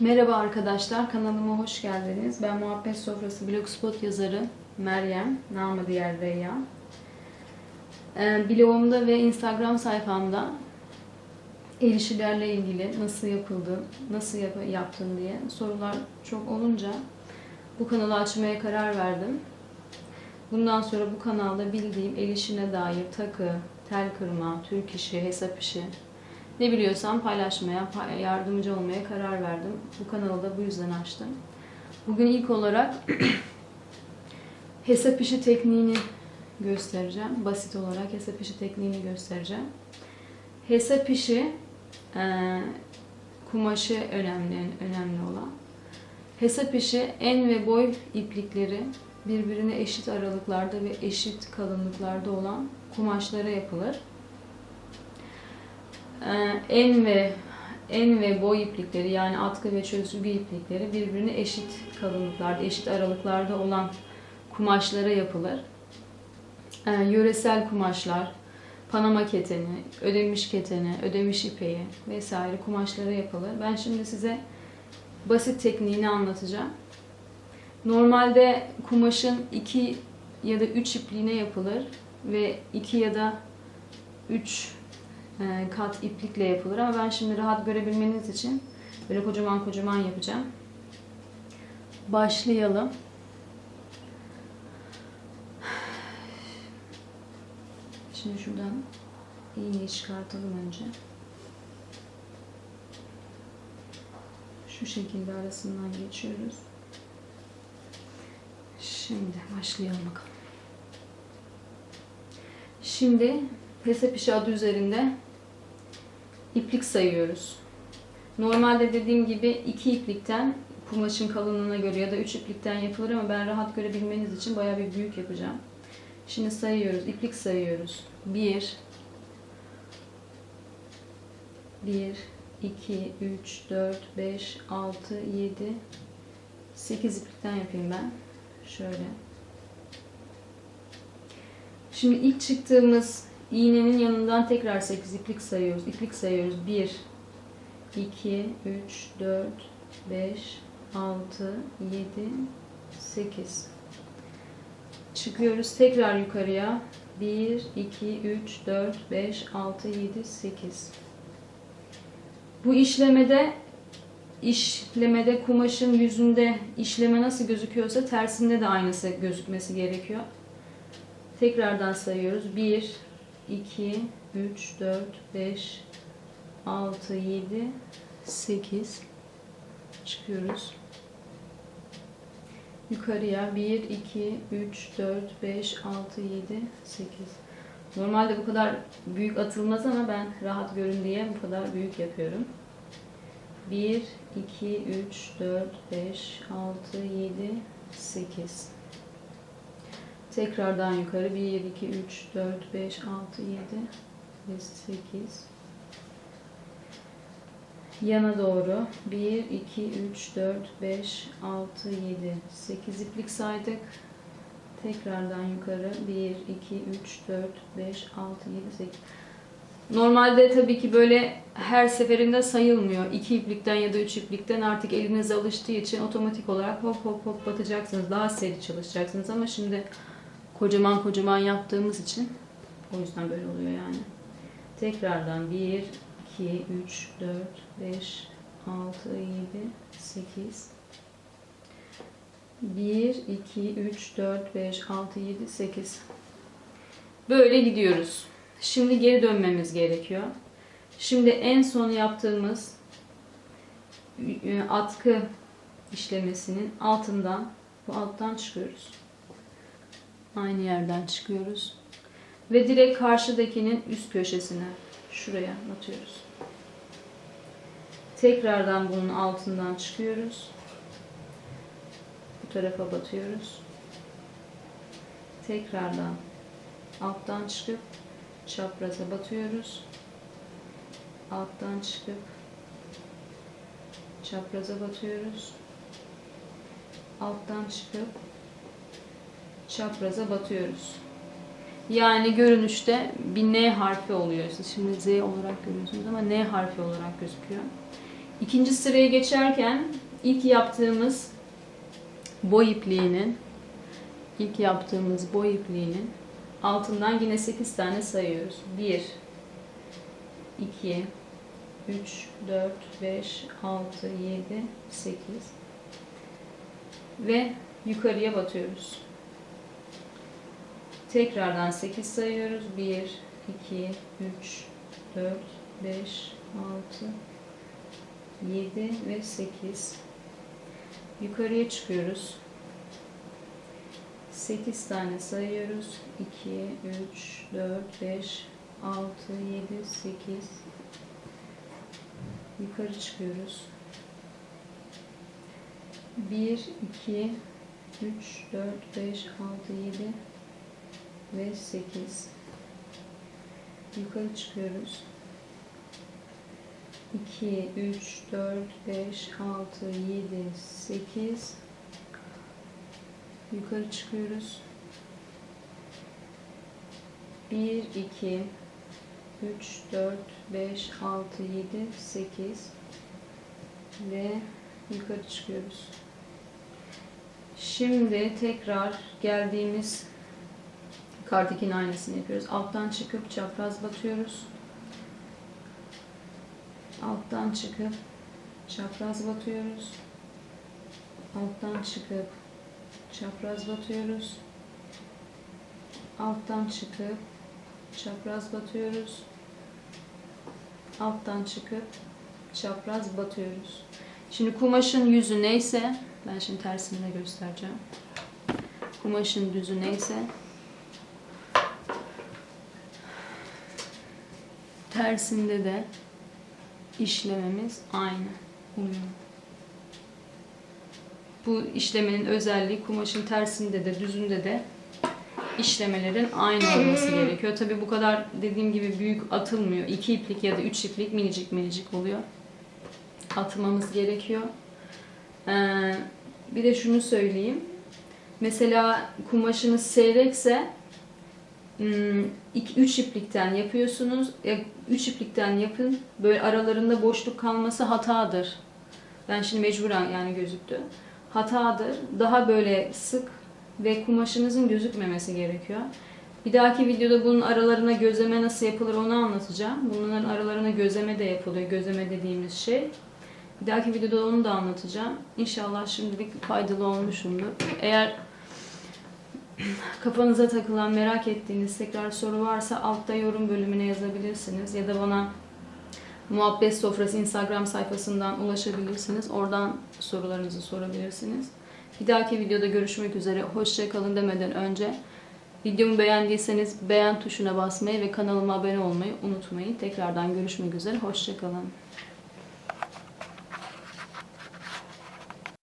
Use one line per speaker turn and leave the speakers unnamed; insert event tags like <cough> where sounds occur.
Merhaba arkadaşlar, kanalıma hoş geldiniz. Ben Muhabbet Sofrası Blogspot yazarı Meryem, namı diğer Reyyan. Ee, blogumda ve Instagram sayfamda el işlerle ilgili nasıl yapıldı, nasıl yap yaptın diye sorular çok olunca bu kanalı açmaya karar verdim. Bundan sonra bu kanalda bildiğim el işine dair takı, tel kırma, Türk işi, hesap işi, ne biliyorsam paylaşmaya, pay- yardımcı olmaya karar verdim. Bu kanalı da bu yüzden açtım. Bugün ilk olarak <clears throat> hesap işi tekniğini göstereceğim. Basit olarak hesap işi tekniğini göstereceğim. Hesap işi e, kumaşı önemli, önemli olan. Hesap işi en ve boy iplikleri birbirine eşit aralıklarda ve eşit kalınlıklarda olan kumaşlara yapılır. Ee, en ve en ve boy iplikleri yani atkı ve çözgü iplikleri birbirine eşit kalınlıklarda, eşit aralıklarda olan kumaşlara yapılır. Ee, yöresel kumaşlar, Panama keteni, ödemiş keteni, ödemiş ipeği vesaire kumaşlara yapılır. Ben şimdi size basit tekniğini anlatacağım. Normalde kumaşın iki ya da üç ipliğine yapılır ve iki ya da üç kat iplikle yapılır ama ben şimdi rahat görebilmeniz için böyle kocaman kocaman yapacağım. Başlayalım. Şimdi şuradan iğneyi çıkartalım önce. Şu şekilde arasından geçiyoruz. Şimdi başlayalım bakalım. Şimdi hesap işi adı üzerinde iplik sayıyoruz. Normalde dediğim gibi iki iplikten kumaşın kalınlığına göre ya da üç iplikten yapılır ama ben rahat görebilmeniz için bayağı bir büyük yapacağım. Şimdi sayıyoruz. iplik sayıyoruz. 1 1 2 3 4 5 6 7 8 iplikten yapayım ben. Şöyle. Şimdi ilk çıktığımız iğnenin yanından tekrar 8 iplik sayıyoruz. İplik sayıyoruz. 1 2 3 4 5 6 7 8 Çıkıyoruz tekrar yukarıya. 1 2 3 4 5 6 7 8 Bu işlemede işlemede kumaşın yüzünde işleme nasıl gözüküyorsa tersinde de aynısı gözükmesi gerekiyor. Tekrardan sayıyoruz. 1, 2, 3, 4, 5, 6, 7, 8. Çıkıyoruz. Yukarıya 1, 2, 3, 4, 5, 6, 7, 8. Normalde bu kadar büyük atılmaz ama ben rahat görün diye bu kadar büyük yapıyorum. 1, 2, 3, 4, 5, 6, 7, 8. Tekrardan yukarı 1, 2, 3, 4, 5, 6, 7 ve 8. Yana doğru 1, 2, 3, 4, 5, 6, 7, 8 iplik saydık. Tekrardan yukarı 1, 2, 3, 4, 5, 6, 7, 8. Normalde tabii ki böyle her seferinde sayılmıyor. 2 iplikten ya da 3 iplikten artık elinize alıştığı için otomatik olarak hop hop hop batacaksınız. Daha seri çalışacaksınız ama şimdi kocaman kocaman yaptığımız için o yüzden böyle oluyor yani. Tekrardan 1, 2, 3, 4, 5, 6, 7, 8 1, 2, 3, 4, 5, 6, 7, 8 Böyle gidiyoruz. Şimdi geri dönmemiz gerekiyor. Şimdi en son yaptığımız e, atkı işlemesinin altından bu alttan çıkıyoruz. Aynı yerden çıkıyoruz. Ve direkt karşıdakinin üst köşesine şuraya atıyoruz. Tekrardan bunun altından çıkıyoruz. Bu tarafa batıyoruz. Tekrardan alttan çıkıp çapraza batıyoruz. Alttan çıkıp çapraza batıyoruz. Alttan çıkıp çapraza batıyoruz. Yani görünüşte bir N harfi oluyor. Siz Şimdi Z olarak görüyorsunuz ama N harfi olarak gözüküyor. İkinci sıraya geçerken ilk yaptığımız boy ipliğinin ilk yaptığımız boy ipliğinin altından yine 8 tane sayıyoruz. 1 2 3 4 5 6 7 8 ve yukarıya batıyoruz. Tekrardan 8 sayıyoruz. 1 2 3 4 5 6 7 ve 8 yukarıya çıkıyoruz. 8 tane sayıyoruz. 2 3 4 5 6 7 8 yukarı çıkıyoruz. 1 2 3 4 5 6 7 ve 8 yukarı çıkıyoruz 2, 3, 4, 5, 6, 7, 8 yukarı çıkıyoruz. 1, 2, 3, 4, 5, 6, 7, 8 ve yukarı çıkıyoruz. Şimdi tekrar geldiğimiz kartekin aynısını yapıyoruz. Alttan çıkıp çapraz batıyoruz. Alttan çıkıp çapraz batıyoruz. Alttan çıkıp çapraz batıyoruz. Alttan çıkıp çapraz batıyoruz. Alttan çıkıp çapraz batıyoruz. Şimdi kumaşın yüzü neyse, ben şimdi tersini de göstereceğim. Kumaşın düzü neyse, tersinde de işlememiz aynı oluyor. Bu işlemenin özelliği kumaşın tersinde de düzünde de işlemelerin aynı olması gerekiyor. Tabi bu kadar dediğim gibi büyük atılmıyor. İki iplik ya da üç iplik minicik minicik oluyor. Atmamız gerekiyor. Ee, bir de şunu söyleyeyim. Mesela kumaşınız seyrekse 3 iplikten yapıyorsunuz. 3 iplikten yapın. Böyle aralarında boşluk kalması hatadır. Ben şimdi mecburen yani gözüktü. Hatadır. Daha böyle sık ve kumaşınızın gözükmemesi gerekiyor. Bir dahaki videoda bunun aralarına gözleme nasıl yapılır onu anlatacağım. Bunların aralarına gözleme de yapılıyor. Gözleme dediğimiz şey. Bir dahaki videoda onu da anlatacağım. İnşallah şimdilik faydalı olmuşumdur. Eğer kafanıza takılan, merak ettiğiniz tekrar soru varsa altta yorum bölümüne yazabilirsiniz. Ya da bana Muhabbet Sofrası Instagram sayfasından ulaşabilirsiniz. Oradan sorularınızı sorabilirsiniz. Bir dahaki videoda görüşmek üzere. Hoşçakalın demeden önce videomu beğendiyseniz beğen tuşuna basmayı ve kanalıma abone olmayı unutmayın. Tekrardan görüşmek üzere. Hoşçakalın.